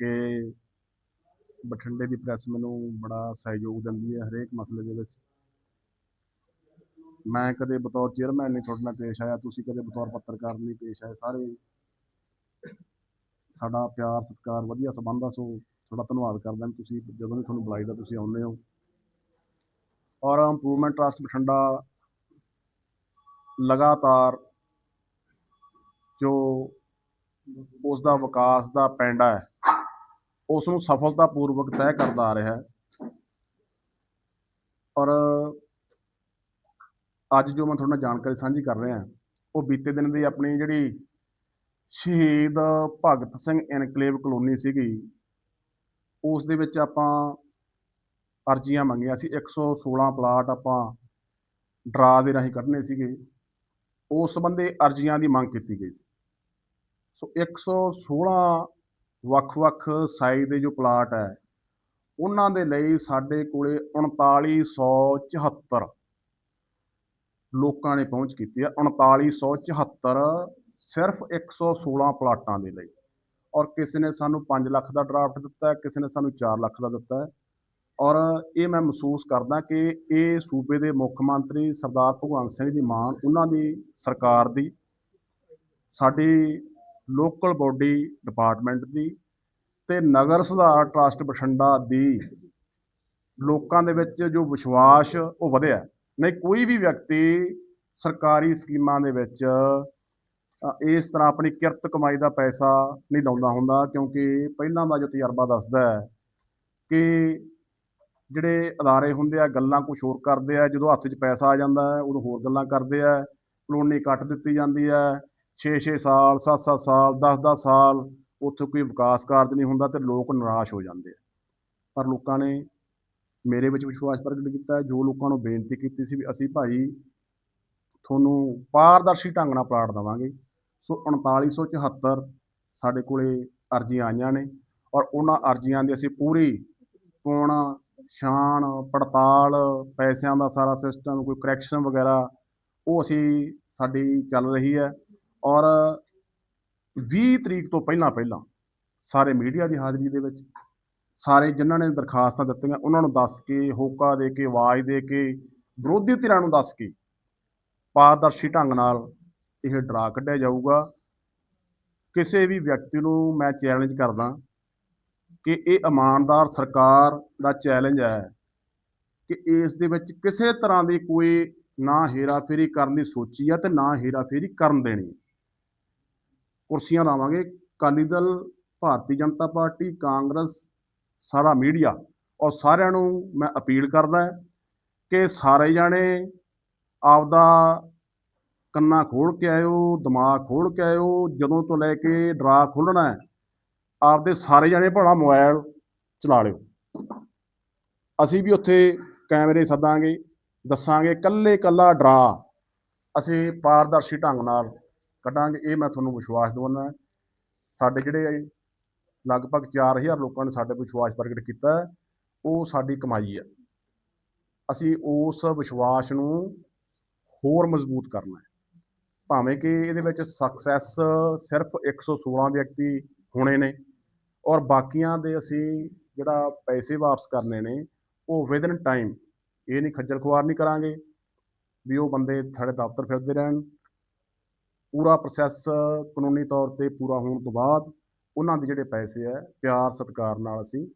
ਕਿ ਬਠਿੰਡੇ ਦੀ ਪ੍ਰੈਸ ਮੈਨੂੰ ਬੜਾ ਸਹਿਯੋਗ ਦਿੰਦੀ ਹੈ ਹਰੇਕ ਮਸਲੇ ਦੇ ਵਿੱਚ। ਮੈਂ ਕਦੇ ਬਤੌਰ ਚੇਅਰਮੈਨ ਨਹੀਂ, ਤੁਹਾਡੇ ਨਾਲ ਪੇਸ਼ ਆਇਆ, ਤੁਸੀਂ ਕਦੇ ਬਤੌਰ ਪੱਤਰਕਾਰ ਨਹੀਂ ਪੇਸ਼ ਆਏ, ਸਾਰੇ ਸਾਡਾ ਪਿਆਰ, ਸਤਿਕਾਰ, ਵਧੀਆ ਸੰਬੰਧ ਆ, ਸੋ ਤੁਹਾਡਾ ਧੰਨਵਾਦ ਕਰਦਾ ਹਾਂ ਤੁਸੀਂ, ਜਦੋਂ ਵੀ ਤੁਹਾਨੂੰ ਬੁਲਾਈਦਾ ਤੁਸੀਂ ਆਉਂਦੇ ਹੋ। ਔਰ ਇੰਪਰੂਵਮੈਂਟ ਟਰਸਟ ਬਠਿੰਡਾ ਲਗਾਤਾਰ ਜੋ ਉਸ ਦਾ ਵਿਕਾਸ ਦਾ ਪੈਂਡਾ ਹੈ ਉਸ ਨੂੰ ਸਫਲਤਾਪੂਰਵਕ ਤੈਅ ਕਰਦਾ ਆ ਰਿਹਾ ਹੈ। ਔਰ ਅੱਜ ਜੋ ਮੈਂ ਤੁਹਾਡੇ ਨਾਲ ਜਾਣਕਾਰੀ ਸਾਂਝੀ ਕਰ ਰਿਹਾ, ਉਹ ਬੀਤੇ ਦਿਨ ਦੀ ਆਪਣੀ ਜਿਹੜੀ ਸ਼ਹੀਦ ਭਗਤ ਸਿੰਘ ਇਨਕਲੇਵ ਕਲੋਨੀ ਸੀਗੀ, ਉਸ ਦੇ ਵਿੱਚ ਆਪਾਂ ਅਰਜ਼ੀਆਂ ਮੰਗੀਆਂ ਸੀ। 116 ਪਲਾਟ ਆਪਾਂ ਡਰਾ ਦੇ ਰਾਹੀਂ ਕੱਢਣੇ ਸੀਗੇ। ਉਸ ਸੰਬੰਧੀ ਅਰਜ਼ੀਆਂ ਦੀ ਮੰਗ ਕੀਤੀ ਗਈ ਸੀ। ਸੋ 116 ਵੱਖ-ਵੱਖ ਸਾਈਜ਼ ਦੇ ਜੋ ਪਲਾਟ ਹੈ, ਉਹਨਾਂ ਦੇ ਲਈ ਸਾਡੇ ਕੋਲੇ 3974 ਲੋਕਾਂ ਨੇ ਪਹੁੰਚ ਕੀਤੀ ਹੈ। 3974 ਸਿਰਫ 116 ਪਲਾਟਾਂ ਦੇ ਲਈ। ਔਰ ਕਿਸੇ ਨੇ ਸਾਨੂੰ 5 ਲੱਖ ਦਾ ਡਰਾਫਟ ਦਿੱਤਾ ਕਿਸੇ ਨੇ ਸਾਨੂੰ 4 ਲੱਖ ਦਾ ਦਿੱਤਾ ਔਰ ਇਹ ਮੈਂ ਮਹਿਸੂਸ ਕਰਦਾ ਕਿ ਇਹ ਸੂਬੇ ਦੇ ਮੁੱਖ ਮੰਤਰੀ ਸਰਦਾਰ ਭਗਵੰਤ ਸਿੰਘ ਜੀ ਮਾਨ, ਉਹਨਾਂ ਦੀ ਸਰਕਾਰ ਦੀ ਸਾਡੀ ਲੋਕਲ ਬੋਡੀ ਡਿਪਾਰਟਮੈਂਟ ਦੀ ਤੇ ਨਗਰ ਸੁਧਾਰ ਟਰਸਟ ਬਠਿੰਡਾ ਦੀ। ਲੋਕਾਂ ਦੇ ਵਿੱਚ ਜੋ ਵਿਸ਼ਵਾਸ ਉਹ ਵਧਿਆ। ਨਹੀਂ, ਕੋਈ ਵੀ ਵਿਅਕਤੀ ਸਰਕਾਰੀ ਸਕੀਮਾਂ ਦੇ ਵਿੱਚ ਇਸ ਤਰ੍ਹਾਂ ਆਪਣੀ ਕਿਰਤ ਕਮਾਈ ਦਾ ਪੈਸਾ ਨਹੀਂ ਲਾਉਂਦਾ ਹੁੰਦਾ, ਕਿਉਂਕਿ ਪਹਿਲਾਂ ਦਾ ਜੋ ਤਜਰਬਾ ਦੱਸਦਾ ਹੈ ਕਿ ਜਿਹੜੇ ਅਦਾਰੇ ਹੁੰਦੇ ਆ, ਗੱਲਾਂ ਕੁਝ ਹੋਰ ਕਰਦੇ ਆ, ਜਦੋਂ ਹੱਥ 'ਚ ਪੈਸਾ ਆ ਜਾਂਦਾ ਉਦੋਂ ਹੋਰ ਗੱਲਾਂ ਕਰਦੇ ਆ, ਕਲੋਨੀ ਕੱਟ ਦਿੱਤੀ ਜਾਂਦੀ ਹੈ 6-6 ਸਾਲ 7-7 ਸਾਲ 10-10 ਸਾਲ ਉੱਥੇ ਕੋਈ ਵਿਕਾਸ ਕਾਰਜ ਨਹੀਂ ਹੁੰਦਾ ਤੇ ਲੋਕ ਨਿਰਾਸ਼ ਹੋ ਜਾਂਦੇ ਆ। ਪਰ ਲੋਕਾਂ ਨੇ ਮੇਰੇ ਵਿੱਚ ਵਿਸ਼ਵਾਸ ਪ੍ਰਗਟ ਕੀਤਾ ਜੋ ਲੋਕਾਂ ਨੂੰ ਬੇਨਤੀ ਕੀਤੀ ਸੀ ਵੀ ਅਸੀਂ ਭਾਈ ਤੁਹਾਨੂੰ ਪਾਰਦਰਸ਼ੀ ਢੰਗ ਨਾਲ ਪਲਾਟ ਦੇਵਾਂਗੇ। ਸੋ 3974 ਸਾਡੇ ਕੋਲੇ ਅਰਜ਼ੀਆਂ ਆਈਆਂ ਨੇ ਔਰ ਉਹਨਾਂ ਅਰਜ਼ੀਆਂ ਦੀ ਅਸੀਂ ਪੂਰੀ ਪੁਣ ਸ਼ਾਨ, ਪੜਤਾਲ, ਪੈਸਿਆਂ ਦਾ ਸਾਰਾ ਸਿਸਟਮ ਕੋਈ ਕਰੈਕਸ਼ਨ ਵਗੈਰਾ ਉਹ ਅਸੀਂ ਸਾਡੀ ਚੱਲ ਰਹੀ ਹੈ। ਔਰ 20 ਤਰੀਕ ਤੋਂ ਪਹਿਲਾਂ ਪਹਿਲਾਂ ਸਾਰੇ ਮੀਡੀਆ ਦੀ ਹਾਜ਼ਰੀ ਦੇ ਵਿੱਚ ਸਾਰੇ ਜਿਨ੍ਹਾਂ ਨੇ ਦਰਖਾਸਤਾਂ ਦਿੱਤੀਆਂ, ਉਹਨਾਂ ਨੂੰ ਦੱਸ ਕੇ, ਹੋਕਾ ਦੇ ਕੇ, ਆਵਾਜ਼ ਦੇ ਕੇ, ਵਿਰੋਧੀ ਧਿਰਾਂ ਨੂੰ ਦੱਸ ਕੇ ਪਾਰਦਰਸ਼ੀ ਢੰਗ ਨਾਲ ਇਹ ਡਰਾ ਕੱਢਿਆ ਜਾਊਗਾ। ਕਿਸੇ ਵੀ ਵਿਅਕਤੀ ਨੂੰ ਮੈਂ ਚੈਲੰਜ ਕਰਦਾ ਕਿ ਇਹ ਇਮਾਨਦਾਰ ਸਰਕਾਰ ਦਾ ਚੈਲੰਜ ਹੈ ਕਿ ਇਸ ਦੇ ਵਿੱਚ ਕਿਸੇ ਤਰ੍ਹਾਂ ਦੀ ਕੋਈ ਨਾ ਹੇਰਾਫੇਰੀ ਕਰਨ ਦੀ ਸੋਚੀ ਹੈ ਤੇ ਨਾ ਹੇਰਾਫੇਰੀ ਕਰਨ ਦੇਣੀ। ਕੁਰਸੀਆਂ ਲਾਵਾਂਗੇ। ਅਕਾਲੀ ਦਲ, ਭਾਰਤੀ ਜਨਤਾ ਪਾਰਟੀ, ਕਾਂਗਰਸ, ਸਾਰਾ ਮੀਡੀਆ। ਔਰ ਸਾਰਿਆਂ ਨੂੰ ਮੈਂ ਅਪੀਲ ਕਰਦਾ ਕਿ ਸਾਰੇ ਜਾਣੇ ਆਪਦਾ ਕੰਨਾਂ ਖੋਲ ਕੇ ਆਇਓ, ਦਿਮਾਗ ਖੋਲ ਕੇ ਆਇਓ। ਜਦੋਂ ਤੋਂ ਲੈ ਕੇ ਡਰਾ ਖੋਲਣਾ ਆਪਦੇ ਸਾਰੇ ਜਾਣੇ ਭਲਾ ਮੋਬਾਈਲ ਚਲਾ ਲਿਓ। ਅਸੀਂ ਵੀ ਉੱਥੇ ਕੈਮਰੇ ਸੱਦਾਂਗੇ, ਦੱਸਾਂਗੇ ਕੱਲੇ ਕੱਲਾ ਡਰਾ। ਅਸੀਂ ਪਾਰਦਰਸ਼ੀ ਢੰਗ ਨਾਲ ਕੱਢਾਂਗੇ, ਇਹ ਮੈਂ ਤੁਹਾਨੂੰ ਵਿਸ਼ਵਾਸ ਦਿਵਾਉਂਦਾ ਸਾਡੇ ਜਿਹੜੇ ਲਗਭਗ 4000 ਲੋਕਾਂ ਨੇ ਸਾਡੇ ਵਿਸ਼ਵਾਸ ਪ੍ਰਗਟ ਕੀਤਾ ਉਹ ਸਾਡੀ ਕਮਾਈ ਹੈ। ਅਸੀਂ ਉਸ ਵਿਸ਼ਵਾਸ ਨੂੰ ਹੋਰ ਮਜ਼ਬੂਤ ਕਰਨਾ ਹੈ। ਭਾਵੇਂ ਕਿ ਇਹਦੇ ਵਿੱਚ ਸਕਸੈਸ ਸਿਰਫ 116 ਵਿਅਕਤੀ ਹੋਣੇ ਨੇ, ਔਰ ਬਾਕੀਆਂ ਦੇ ਅਸੀਂ ਜਿਹੜਾ ਪੈਸੇ ਵਾਪਸ ਕਰਨੇ ਨੇ, ਉਹ ਵਿਦਨ ਟਾਈਮ ਇਹ ਨਹੀਂ ਖੱਜਲ ਖੁਆਰ ਨਹੀਂ ਕਰਾਂਗੇ, ਵੀ ਉਹ ਬੰਦੇ ਸਾਡੇ ਦਫ਼ਤਰ ਫਿਰਦੇ ਰਹਿਣ ਪੂਰਾ ਪ੍ਰੋਸੈਸ ਕਾਨੂੰਨੀ ਤੌਰ ਤੇ ਪੂਰਾ ਹੋਣ ਤੋਂ ਬਾਅਦ ਉਹਨਾਂ ਦੇ ਜਿਹੜੇ ਪੈਸੇ ਹੈ ਪਿਆਰ ਸਤਿਕਾਰ ਨਾਲ ਅਸੀਂ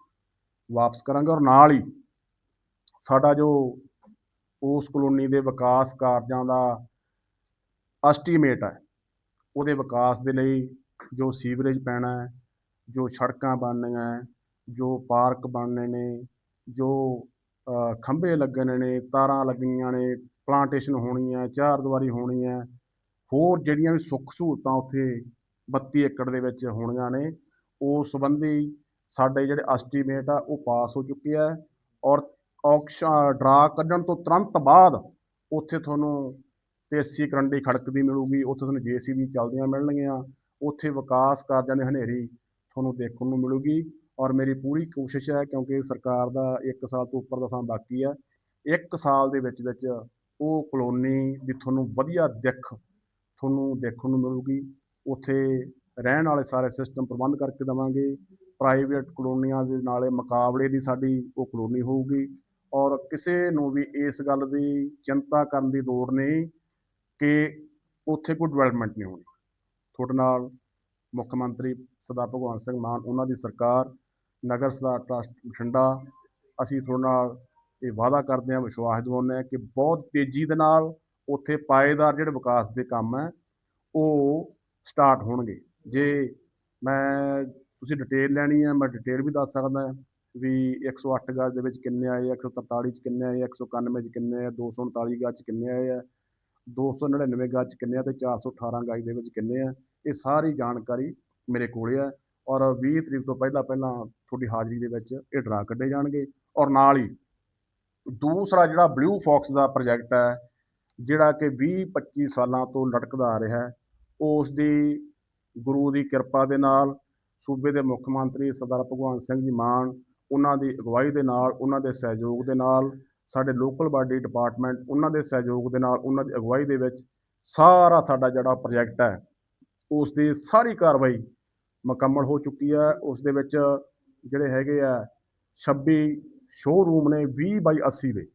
ਵਾਪਸ ਕਰਾਂਗੇ ਔਰ ਨਾਲ ਹੀ ਸਾਡਾ ਜੋ ਉਸ ਕਲੋਨੀ ਦੇ ਵਿਕਾਸ ਕਾਰਜਾਂ ਦਾ ਐਸਟੀਮੇਟ ਹੈ ਉਹਦੇ ਵਿਕਾਸ ਦੇ ਲਈ ਜੋ ਸੀਵਰੇਜ ਪੈਣਾ ਹੈ, ਜੋ ਸੜਕਾਂ ਬਣਨੀਆਂ ਹੈ, ਜੋ ਪਾਰਕ ਬਣਨੇ ਨੇ, ਜੋ ਖੰਭੇ ਲੱਗਣੇ ਨੇ, ਤਾਰਾਂ ਲੱਗਣੀਆਂ ਨੇ ਪਲਾਂਟੇਸ਼ਨ ਹੋਣੀ ਹੈ ਚਾਰ ਦੀਵਾਰੀ ਹੋਣੀ ਹੈ ਹੋਰ ਜਿਹੜੀਆਂ ਵੀ ਸੁੱਖ ਸਹੂਲਤਾਂ ਉੱਥੇ 32 ਏਕੜ ਦੇ ਵਿੱਚ ਹੋਣੀਆਂ ਨੇ, ਉਹ ਸੰਬੰਧੀ ਸਾਡੇ ਜਿਹੜੇ ਐਸਟੀਮੇਟ ਆ, ਉਹ ਪਾਸ ਹੋ ਚੁੱਕੇ ਆ ਔਰ ਔਕਸ਼ਨ ਡਰਾ ਕੱਢਣ ਤੋਂ ਤੁਰੰਤ ਬਾਅਦ ਉੱਥੇ ਤੁਹਾਨੂੰ ਤੇਸੀ ਕਰੰਡੀ ਖੜਕਦੀ ਮਿਲੂਗੀ, ਉੱਥੇ ਤੁਹਾਨੂੰ ਜੀਸੀਬੀ ਚੱਲਦੀਆਂ ਮਿਲਣਗੀਆਂ, ਉੱਥੇ ਵਿਕਾਸ ਕਾਰਜਾਂ ਦੀ ਹਨੇਰੀ ਤੁਹਾਨੂੰ ਦੇਖਣ ਨੂੰ ਮਿਲੂਗੀ ਔਰ ਮੇਰੀ ਪੂਰੀ ਕੋਸ਼ਿਸ਼ ਹੈ ਕਿਉਂਕਿ ਸਰਕਾਰ ਦਾ 1 ਸਾਲ ਤੋਂ ਉੱਪਰ ਦਾ ਸਮਾਂ ਬਾਕੀ ਹੈ 1 ਸਾਲ ਦੇ ਵਿੱਚ ਵਿੱਚ ਉਹ ਕਲੋਨੀ ਦੀ ਤੁਹਾਨੂੰ ਵਧੀਆ ਦਿੱਖ ਤੁਹਾਨੂੰ ਦੇਖਣ ਨੂੰ ਮਿਲੂਗੀ। ਉੱਥੇ ਰਹਿਣ ਵਾਲੇ ਸਾਰੇ ਸਿਸਟਮ ਪ੍ਰਬੰਧ ਕਰਕੇ ਦੇਵਾਂਗੇ। ਪ੍ਰਾਈਵੇਟ ਕਲੋਨੀਆਂ ਦੇ ਨਾਲੇ ਮੁਕਾਬਲੇ ਦੀ ਸਾਡੀ ਉਹ ਕਲੋਨੀ ਹੋਊਗੀ। ਔਰ ਕਿਸੇ ਨੂੰ ਵੀ ਇਸ ਗੱਲ ਦੀ ਚਿੰਤਾ ਕਰਨ ਦੀ ਲੋੜ ਨਹੀਂ ਕਿ ਉੱਥੇ ਕੋਈ ਡਿਵੈਲਪਮੈਂਟ ਨਹੀਂ ਹੋਣੀ। ਤੁਹਾਡੇ ਨਾਲ ਮੁੱਖ ਮੰਤਰੀ ਸਰਦਾਰ ਭਗਵੰਤ ਸਿੰਘ ਮਾਨ, ਉਹਨਾਂ ਦੀ ਸਰਕਾਰ, ਨਗਰ ਸਦਾ ਟਰੱਸਟ ਬਠਿੰਡਾ, ਅਸੀਂ ਤੁਹਾਡੇ ਨਾਲ ਇਹ ਵਾਅਦਾ ਕਰਦੇ ਹਾਂ, ਵਿਸ਼ਵਾਸ ਦਿਵਾਉਂਦੇ ਹਾਂ ਕਿ ਬਹੁਤ ਤੇਜ਼ੀ ਦੇ ਨਾਲ ਉੱਥੇ ਪਾਏਦਾਰ ਜਿਹੜੇ ਵਿਕਾਸ ਦੇ ਕੰਮ ਹੈ, ਉਹ ਸਟਾਰਟ ਹੋਣਗੇ। ਜੇ ਮੈਂ ਤੁਸੀਂ ਡਿਟੇਲ ਲੈਣੀ ਹੈ, ਮੈਂ ਡਿਟੇਲ ਵੀ ਦੱਸ ਸਕਦਾ ਵੀ 108 ਗਜ ਦੇ ਵਿੱਚ ਕਿੰਨੇ ਆਏ ਆ 143 ਚ ਕਿੰਨੇ ਆਏ ਆ 191 ਚ ਕਿੰਨੇ ਆ 239 ਗਜ ਚ ਕਿੰਨੇ ਆਏ ਆ 299 ਗਜ ਚ ਕਿੰਨੇ ਆ ਤੇ 418 ਗਜ ਦੇ ਵਿੱਚ ਕਿੰਨੇ ਆ, ਇਹ ਸਾਰੀ ਜਾਣਕਾਰੀ ਮੇਰੇ ਕੋਲੇ ਆ ਔਰ 20 ਤਰੀਕ ਤੋਂ ਪਹਿਲਾਂ ਪਹਿਲਾਂ ਤੁਹਾਡੀ ਹਾਜ਼ਰੀ ਦੇ ਵਿੱਚ ਇਹ ਡਰਾ ਕੱਢੇ ਜਾਣਗੇ ਔਰ ਨਾਲ ਹੀ ਦੂਸਰਾ ਜਿਹੜਾ ਬਲੂ ਫੌਕਸ ਦਾ ਪ੍ਰੋਜੈਕਟ ਹੈ ਜਿਹੜਾ ਕਿ 20 25 ਸਾਲਾਂ ਤੋਂ ਲਟਕਦਾ ਆ ਰਿਹਾ ਹੈ, ਉਸ ਦੀ ਗੁਰੂ ਦੀ ਕਿਰਪਾ ਦੇ ਨਾਲ ਸੂਬੇ ਦੇ ਮੁੱਖ ਮੰਤਰੀ ਸਰਦਾਰ ਭਗਵੰਤ ਸਿੰਘ ਜੀ ਮਾਨ, ਉਹਨਾਂ ਦੀ ਅਗਵਾਈ ਦੇ ਨਾਲ, ਉਹਨਾਂ ਦੇ ਸਹਿਯੋਗ ਦੇ ਨਾਲ, ਸਾਡੇ ਲੋਕਲ ਬਾਡੀ ਡਿਪਾਰਟਮੈਂਟ ਉਹਨਾਂ ਦੇ ਸਹਿਯੋਗ ਦੇ ਨਾਲ, ਉਹਨਾਂ ਦੀ ਅਗਵਾਈ ਦੇ ਵਿੱਚ ਸਾਰਾ ਸਾਡਾ ਜਿਹੜਾ ਪ੍ਰੋਜੈਕਟ ਹੈ, ਉਸ ਦੀ ਸਾਰੀ ਕਾਰਵਾਈ ਮੁਕੰਮਲ ਹੋ ਚੁੱਕੀ ਹੈ। ਉਸ ਦੇ ਵਿੱਚ ਜਿਹੜੇ ਹੈਗੇ ਆ 26 ਸ਼ੋਅਰੂਮ ਨੇ 20 ਬਾਈ 80 ਦੇ,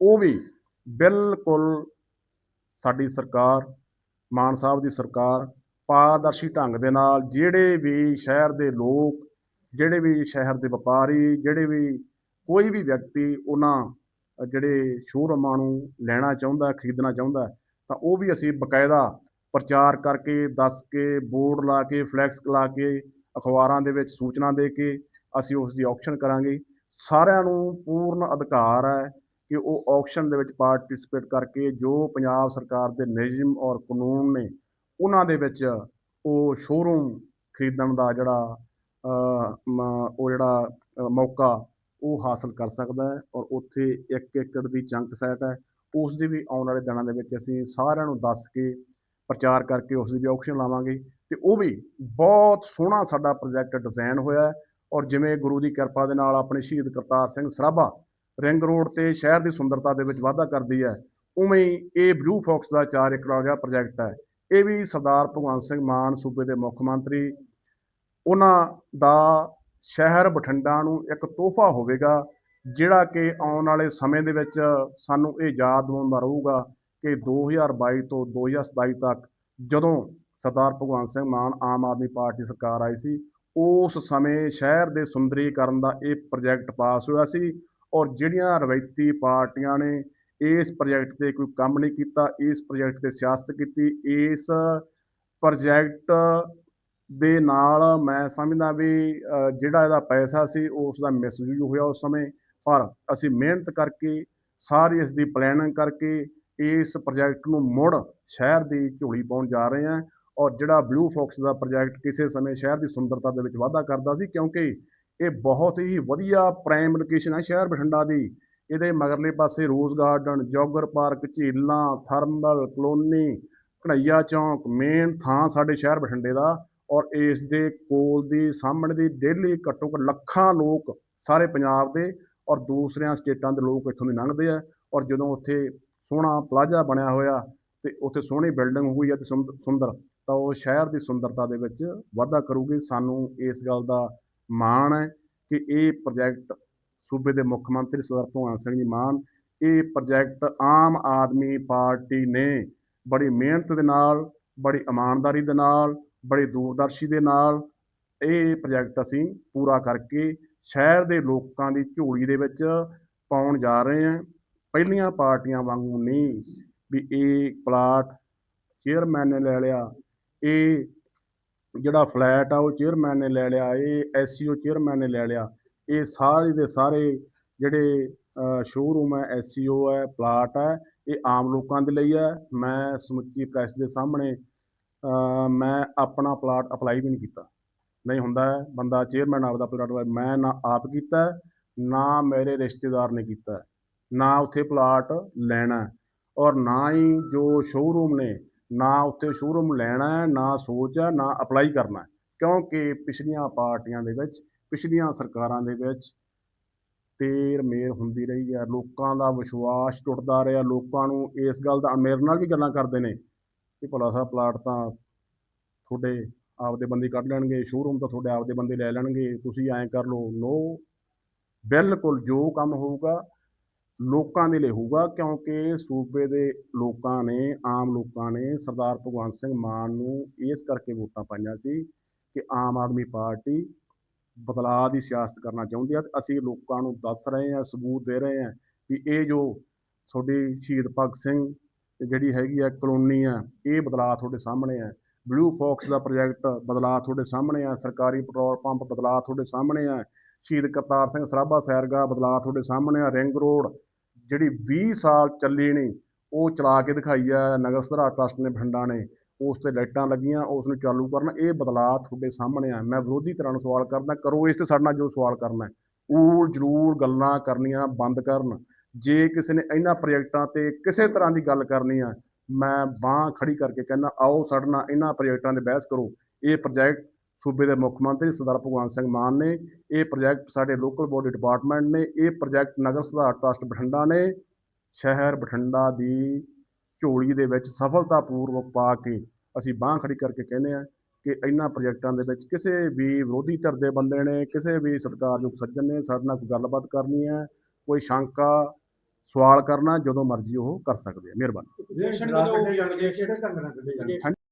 ਉਹ ਵੀ ਬਿਲਕੁਲ ਸਾਡੀ ਸਰਕਾਰ, ਮਾਨ ਸਾਹਿਬ ਦੀ ਸਰਕਾਰ ਪਾਰਦਰਸ਼ੀ ਢੰਗ ਦੇ ਨਾਲ ਜਿਹੜੇ ਵੀ ਸ਼ਹਿਰ ਦੇ ਲੋਕ, ਜਿਹੜੇ ਵੀ ਸ਼ਹਿਰ ਦੇ ਵਪਾਰੀ, ਜਿਹੜੇ ਵੀ ਕੋਈ ਵੀ ਵਿਅਕਤੀ ਉਹਨਾਂ ਜਿਹੜੇ ਸ਼ੋਰੂਮਾਂ ਨੂੰ ਲੈਣਾ ਚਾਹੁੰਦਾ, ਖਰੀਦਣਾ ਚਾਹੁੰਦਾ, ਤਾਂ ਉਹ ਵੀ ਅਸੀਂ ਬਕਾਇਦਾ ਪ੍ਰਚਾਰ ਕਰਕੇ ਦੱਸ ਕੇ, ਬੋਰਡ ਲਾ ਕੇ, ਫਲੈਕਸ ਲਾ ਕੇ, ਅਖਬਾਰਾਂ ਦੇ ਵਿੱਚ ਸੂਚਨਾ ਦੇ ਕੇ ਅਸੀਂ ਉਸ ਦੀ ਆਕਸ਼ਨ ਕਰਾਂਗੇ। ਸਾਰਿਆਂ ਨੂੰ ਪੂਰਨ ਅਧਿਕਾਰ ਹੈ ਕਿ ਉਹ ਆਕਸ਼ਨ ਦੇ ਵਿੱਚ ਪਾਰਟਿਸਿਪੇਟ ਕਰਕੇ ਜੋ ਪੰਜਾਬ ਸਰਕਾਰ ਦੇ ਨਿਯਮ ਔਰ ਕਾਨੂੰਨ ਨੇ ਉਹਨਾਂ ਦੇ ਵਿੱਚ ਉਹ ਸ਼ੋਰੂਮ ਖਰੀਦਣ ਦਾ ਜਿਹੜਾ ਉਹ ਜਿਹੜਾ ਮੌਕਾ ਉਹ ਹਾਸਲ ਕਰ ਸਕਦਾ ਹੈ ਔਰ ਉੱਥੇ ਇੱਕ ਏਕੜ ਦੀ ਚੰਕ ਸੈਟ ਹੈ। ਉਸ ਦੀ ਵੀ ਆਉਣ ਵਾਲੇ ਦਿਨਾਂ ਦੇ ਵਿੱਚ ਅਸੀਂ ਸਾਰਿਆਂ ਨੂੰ ਦੱਸ ਕੇ ਪ੍ਰਚਾਰ ਕਰਕੇ ਉਸ ਦੀ ਵੀ ਆਕਸ਼ਨ ਲਾਵਾਂਗੇ ਤੇ ਉਹ ਵੀ ਬਹੁਤ ਸੋਹਣਾ ਸਾਡਾ ਪ੍ਰੋਜੈਕਟ ਡਿਜ਼ਾਈਨ ਹੋਇਆ ਔਰ ਜਿਵੇਂ ਗੁਰੂ ਦੀ ਕਿਰਪਾ ਦੇ ਨਾਲ ਆਪਣੇ ਸ਼ਹੀਦ ਕਰਤਾਰ ਸਿੰਘ ਸਰਾਭਾ ਰਿੰਗ ਰੋਡ ਤੇ ਸ਼ਹਿਰ ਦੀ ਸੁੰਦਰਤਾ ਦੇ ਵਿੱਚ ਵਾਧਾ ਕਰਦੀ ਹੈ। ਉਵੇਂ ਹੀ ਇਹ ਬਲੂ ਫੌਕਸ ਦਾ 4 ਏਕੜ ਵਾਲਾ ਪ੍ਰੋਜੈਕਟ ਹੈ। ਇਹ ਵੀ ਸਰਦਾਰ ਭਗਵੰਤ ਸਿੰਘ ਮਾਨ ਸੂਬੇ ਦੇ ਮੁੱਖ ਮੰਤਰੀ, ਉਹਨਾਂ ਦਾ ਸ਼ਹਿਰ ਬਠਿੰਡਾ ਨੂੰ ਇੱਕ ਤੋਹਫਾ ਹੋਵੇਗਾ, ਜਿਹੜਾ ਕਿ ਆਉਣ ਵਾਲੇ ਸਮੇਂ ਦੇ ਵਿੱਚ ਸਾਨੂੰ ਇਹ ਯਾਦ ਦਿਵਾਉਂਦਾ ਰਹੂਗਾ ਕਿ 2022 ਤੋਂ 2027 ਤੱਕ ਜਦੋਂ ਸਰਦਾਰ ਭਗਵੰਤ ਸਿੰਘ ਮਾਨ ਆਮ ਆਦਮੀ ਪਾਰਟੀ ਸਰਕਾਰ ਆਈ ਸੀ, ਉਸ ਸਮੇਂ ਸ਼ਹਿਰ ਦੇ ਸੁੰਦਰੀਕਰਨ ਦਾ ਇਹ ਪ੍ਰੋਜੈਕਟ ਪਾਸ ਹੋਇਆ ਸੀ। ਔਰ ਜਿਹੜੀਆਂ ਰਵਾਇਤੀ ਪਾਰਟੀਆਂ ਨੇ ਇਸ ਪ੍ਰੋਜੈਕਟ ਤੇ ਕੋਈ ਕੰਮ ਨਹੀਂ ਕੀਤਾ, ਇਸ ਪ੍ਰੋਜੈਕਟ ਤੇ ਸਿਆਸਤ ਕੀਤੀ, ਇਸ ਪ੍ਰੋਜੈਕਟ ਦੇ ਨਾਲ ਮੈਂ ਸਮਝਦਾ ਵੀ ਜਿਹੜਾ ਇਹਦਾ ਪੈਸਾ ਸੀ ਉਸ ਦਾ ਮਿਸਯੂਜ਼ ਹੋਇਆ ਉਸ ਸਮੇਂ, ਪਰ ਅਸੀਂ ਮਿਹਨਤ ਕਰਕੇ ਸਾਰੀ ਇਸ ਦੀ ਪਲੈਨਿੰਗ ਕਰਕੇ ਇਸ ਪ੍ਰੋਜੈਕਟ ਨੂੰ ਮੁੜ ਸ਼ਹਿਰ ਦੀ ਝੋਲੀ ਪਾਉਣ ਜਾ ਰਹੇ ਹਾਂ। ਔਰ ਜਿਹੜਾ ਬਲੂ ਫੌਕਸ ਦਾ ਪ੍ਰੋਜੈਕਟ ਕਿਸੇ ਸਮੇਂ ਸ਼ਹਿਰ ਦੀ ਸੁੰਦਰਤਾ ਦੇ ਵਿੱਚ ਵਾਧਾ ਕਰਦਾ ਸੀ, ਕਿਉਂਕਿ ਇਹ ਬਹੁਤ ਹੀ ਵਧੀਆ ਪ੍ਰਾਈਮ ਲੋਕੇਸ਼ਨ ਹੈ ਸ਼ਹਿਰ ਬਠਿੰਡਾ ਦੀ। ਇਹਦੇ ਮਗਰਲੇ ਪਾਸੇ ਰੋਜ਼ ਗਾਰਡਨ ਜੋਗਰ ਪਾਰਕ ਝੀਲਾਂ thermal colony Ghanaiya Chowk main ਥਾਂ ਸਾਡੇ ਸ਼ਹਿਰ ਬਠਿੰਡੇ ਦਾ। ਔਰ ਇਸ ਦੇ ਕੋਲ ਦੀ ਸਾਹਮਣੇ ਦੀ ਡੇਲੀ ਘੱਟੋ ਘੱਟ ਲੱਖਾਂ ਲੋਕ ਸਾਰੇ ਪੰਜਾਬ ਦੇ ਔਰ ਦੂਸਰਿਆਂ ਸਟੇਟਾਂ ਦੇ ਲੋਕ ਇੱਥੋਂ ਦੀ ਲੰਘਦੇ ਆ। ਔਰ ਜਦੋਂ ਉੱਥੇ ਸੋਹਣਾ ਪਲਾਜ਼ਾ ਬਣਿਆ ਹੋਇਆ ਤੇ ਉੱਥੇ ਸੋਹਣੀ ਬਿਲਡਿੰਗ ਹੋਈ ਹੈ ਤੇ ਸੁੰਦ- ਸੁੰਦਰ, ਤਾਂ ਉਹ ਸ਼ਹਿਰ ਦੀ ਸੁੰਦਰਤਾ ਦੇ ਵਿੱਚ ਵਾਧਾ ਕਰੂਗੀ। ਸਾਨੂੰ ਇਸ ਗੱਲ ਦਾ ਮਾਣ ਹੈ ਕਿ ਇਹ ਪ੍ਰੋਜੈਕਟ ਸੂਬੇ ਦੇ ਮੁੱਖ ਮੰਤਰੀ ਸਰਦਾਰ ਭਗਵੰਤ ਸਿੰਘ ਜੀ ਮਾਨ, ਇਹ ਪ੍ਰੋਜੈਕਟ ਆਮ ਆਦਮੀ ਪਾਰਟੀ ਨੇ ਬੜੀ ਮਿਹਨਤ ਦੇ ਨਾਲ, ਬੜੀ ਇਮਾਨਦਾਰੀ ਦੇ ਨਾਲ, ਬੜੀ ਦੂਰਦਰਸ਼ੀ ਦੇ ਨਾਲ ਇਹ ਪ੍ਰੋਜੈਕਟ ਅਸੀਂ ਪੂਰਾ ਕਰਕੇ ਸ਼ਹਿਰ ਦੇ ਲੋਕਾਂ ਦੀ ਝੋਲੀ ਦੇ ਵਿੱਚ ਪਾਉਣ ਜਾ ਰਹੇ ਹਾਂ। ਪਹਿਲੀਆਂ ਪਾਰਟੀਆਂ ਵਾਂਗੂ ਨਹੀਂ ਵੀ ਇਹ ਪਲਾਟ ਚੇਅਰਮੈਨ ਨੇ ਲੈ ਲਿਆ, ਇਹ ਜਿਹੜਾ ਫਲੈਟ ਆ ਉਹ ਚੇਅਰਮੈਨ ਨੇ ਲੈ ਲਿਆ ਇਹ ਐਸਸੀਓ ਚੇਅਰਮੈਨ ਨੇ ਲੈ ਲਿਆ। ਇਹ ਸਾਰੇ ਦੇ ਸਾਰੇ ਜਿਹੜੇ ਸ਼ੋਰੂਮ ਹੈ ਐਸਸੀਓ ਹੈ ਪਲਾਟ ਹੈ ਇਹ ਆਮ ਲੋਕਾਂ ਦੇ ਲਈ ਹੈ। ਮੈਂ ਸਮੁੱਚੀ ਪ੍ਰੈਸ ਦੇ ਸਾਹਮਣੇ ਮੈਂ ਆਪਣਾ ਪਲਾਟ ਅਪਲਾਈ ਵੀ ਨਹੀਂ ਕੀਤਾ। ਨਹੀਂ ਹੁੰਦਾ ਹੈ, ਬੰਦਾ ਚੇਅਰਮੈਨ ਆਪਦਾ ਪਲਾਟ ਮੈਂ ਨਾ ਆਪ ਕੀਤਾ ਨਾ ਮੇਰੇ ਰਿਸ਼ਤੇਦਾਰ ਨੇ ਕੀਤਾ ਨਾ ਉੱਥੇ ਪਲਾਟ ਲੈਣਾ ਔਰ ਨਾ ਹੀ ਜੋ ਸ਼ੋਰੂਮ ਨੇ ਨਾ ਉੱਥੇ ਸ਼ੋਰੂਮ ਲੈਣਾ ਹੈ, ਨਾ ਸੋਚ ਹੈ ਨਾ ਅਪਲਾਈ ਕਰਨਾ ਹੈ। ਕਿਉਂਕਿ ਪਿਛਲੀਆਂ ਪਾਰਟੀਆਂ ਦੇ ਵਿੱਚ ਪਿਛਲੀਆਂ ਸਰਕਾਰਾਂ ਦੇ ਵਿੱਚ ਤੇਰ ਮੇਰ ਹੁੰਦੀ ਰਹੀ ਹੈ। ਲੋਕਾਂ ਦਾ ਵਿਸ਼ਵਾਸ ਟੁੱਟਦਾ ਰਿਹਾ। ਲੋਕਾਂ ਨੂੰ ਇਸ ਗੱਲ ਦਾ ਮੇਰੇ ਨਾਲ ਵੀ ਗੱਲਾਂ ਕਰਦੇ ਨੇ ਕਿ ਭਲਾ ਸਾਹਿਬ ਪਲਾਟ ਤਾਂ ਤੁਹਾਡੇ ਆਪਦੇ ਬੰਦੇ ਕੱਢ ਲੈਣਗੇ ਸ਼ੋਰੂਮ ਤਾਂ ਤੁਹਾਡੇ ਆਪਦੇ ਬੰਦੇ ਲੈ ਲੈਣਗੇ। ਤੁਸੀਂ ਐਂ ਕਰ ਲਓ ਨੋ ਬਿਲਕੁਲ ਜੋ ਕੰਮ ਹੋਊਗਾ ਲੋਕਾਂ ਦੇ ਲਈ ਹੋਊਗਾ, ਕਿਉਂਕਿ ਸੂਬੇ ਦੇ ਲੋਕਾਂ ਨੇ, ਆਮ ਲੋਕਾਂ ਨੇ ਸਰਦਾਰ ਭਗਵੰਤ ਸਿੰਘ ਮਾਨ ਨੂੰ ਇਸ ਕਰਕੇ ਵੋਟਾਂ ਪਾਈਆਂ ਸੀ ਕਿ ਆਮ ਆਦਮੀ ਪਾਰਟੀ ਬਦਲਾਅ ਦੀ ਸਿਆਸਤ ਕਰਨਾ ਚਾਹੁੰਦੀ ਆ ਤੇ ਅਸੀਂ ਲੋਕਾਂ ਨੂੰ ਦੱਸ ਰਹੇ ਹਾਂ, ਸਬੂਤ ਦੇ ਰਹੇ ਹਾਂ ਵੀ ਇਹ ਜੋ ਤੁਹਾਡੀ ਸ਼ਹੀਦ ਭਗਤ ਸਿੰਘ ਤੇ ਜਿਹੜੀ ਹੈਗੀ ਆ ਕਲੋਨੀ ਆ, ਇਹ ਬਦਲਾਅ ਤੁਹਾਡੇ ਸਾਹਮਣੇ ਆ। ਬਲੂ ਫੌਕਸ ਦਾ ਪ੍ਰੋਜੈਕਟ ਬਦਲਾਅ ਤੁਹਾਡੇ ਸਾਹਮਣੇ ਆ, ਸਰਕਾਰੀ ਪੈਟਰੋਲ ਪੰਪ ਬਦਲਾਅ ਤੁਹਾਡੇ ਸਾਹਮਣੇ ਆ, ਸ਼ਹੀਦ ਕਰਤਾਰ ਸਿੰਘ ਸਰਾਭਾ ਸੈਰਗਾ ਬਦਲਾਅ ਤੁਹਾਡੇ ਸਾਹਮਣੇ ਆ ਰਿੰਗ ਰੋਡ ਜਿਹੜੀ 20 ਸਾਲ ਚੱਲੀ ਨਹੀਂ ਉਹ ਚਲਾ ਕੇ ਦਿਖਾਈ ਆ ਨਗਰ ਸੁਧਾਰ ਟਰਸਟ ਨੇ ਬਠਿੰਡਾ ਨੇ, ਉਸ ਤੇ ਲਾਈਟਾਂ ਲੱਗੀਆਂ, ਉਸ ਨੂੰ ਚਾਲੂ ਕਰਨ, ਇਹ ਬਦਲਾਅ ਤੁਹਾਡੇ ਸਾਹਮਣੇ ਆ ਮੈਂ ਵਿਰੋਧੀ ਧਿਰਾਂ ਨੂੰ ਸਵਾਲ ਕਰਦਾ, ਕਰੋ ਇਸ ਤੇ ਸਾਡੇ ਨਾਲ ਜੋ ਸਵਾਲ ਕਰਨਾ ਉਹ ਜ਼ਰੂਰ ਗੱਲਾਂ ਕਰਨੀਆਂ ਬੰਦ ਕਰਨ। ਜੇ ਕਿਸੇ ਨੇ ਇਹਨਾਂ ਪ੍ਰੋਜੈਕਟਾਂ ਤੇ ਕਿਸੇ ਤਰ੍ਹਾਂ ਦੀ ਗੱਲ ਕਰਨੀ ਆ, ਮੈਂ ਬਾਹ ਖੜੀ ਕਰਕੇ ਕਹਿੰਦਾ, ਆਓ ਸਾਡੇ ਨਾਲ ਇਹਨਾਂ ਪ੍ਰੋਜੈਕਟਾਂ 'ਤੇ ਬਹਿਸ ਕਰੋ। ਇਹ ਪ੍ਰੋਜੈਕਟ ਸੂਬੇ ਦੇ ਮੁੱਖ ਮੰਤਰੀ ਸਰਦਾਰ ਭਗਵੰਤ ਸਿੰਘ ਮਾਨ ਨੇ ਇਹ ਪ੍ਰੋਜੈਕਟ ਸਾਡੇ ਲੋਕਲ ਬੋਡੀ ਡਿਪਾਰਟਮੈਂਟ ਨੇ ਇਹ ਪ੍ਰੋਜੈਕਟ ਨਗਰ ਸੁਧਾਰ ਟਰਸਟ ਬਠਿੰਡਾ ਨੇ ਸ਼ਹਿਰ ਬਠਿੰਡਾ ਦੀ ਝੋਲੀ ਦੇ ਵਿੱਚ ਸਫਲਤਾਪੂਰਵਕ ਪਾ ਕੇ ਅਸੀਂ ਬਾਹ ਖੜੀ ਕਰਕੇ ਕਹਿੰਦੇ ਆ ਕਿ ਇਹਨਾਂ ਪ੍ਰੋਜੈਕਟਾਂ ਦੇ ਵਿੱਚ ਕਿਸੇ ਵੀ ਵਿਰੋਧੀ ਧਿਰ ਦੇ ਬੰਦੇ ਨੇ ਕਿਸੇ ਵੀ ਸਤਿਕਾਰਯੋਗ ਸੱਜਣ ਨੇ ਸਾਡੇ ਨਾਲ ਕੋਈ ਗੱਲਬਾਤ ਕਰਨੀ ਹੈ ਕੋਈ ਸ਼ੰਕਾ ਸਵਾਲ ਕਰਨਾ ਜਦੋਂ ਮਰਜ਼ੀ ਉਹ ਕਰ ਸਕਦੇ ਆ। ਮਿਹਰਬਾਨੀ।